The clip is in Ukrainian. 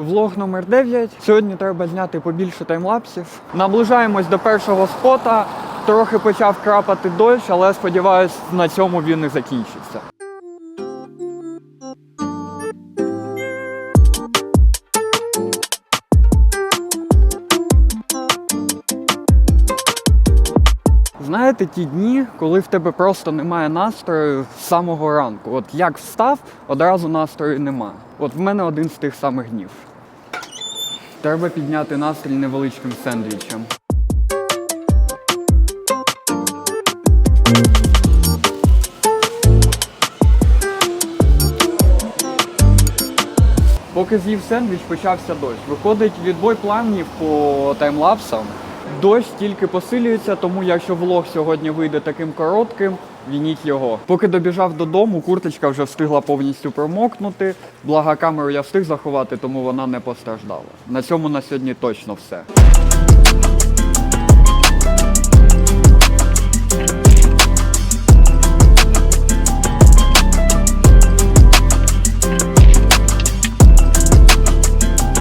Влог номер 9. Сьогодні треба зняти побільше таймлапсів. Наближаємось до першого спота. Трохи почав крапати дощ, але сподіваюсь, на цьому він і закінчиться. Знаєте, ті дні, коли в тебе просто немає настрою з самого ранку. От як встав, одразу настрою нема. От в мене один з тих самих днів. Треба підняти настрій невеличким сендвічем. Поки з'їв сендвіч, почався дощ. Виходить відбой планів по таймлапсам. Дощ тільки посилюється, тому якщо влог сьогодні вийде таким коротким, вініть його. Поки добіжав додому, курточка вже встигла повністю промокнути. Благо камеру я встиг заховати, тому вона не постраждала. На цьому на сьогодні точно все.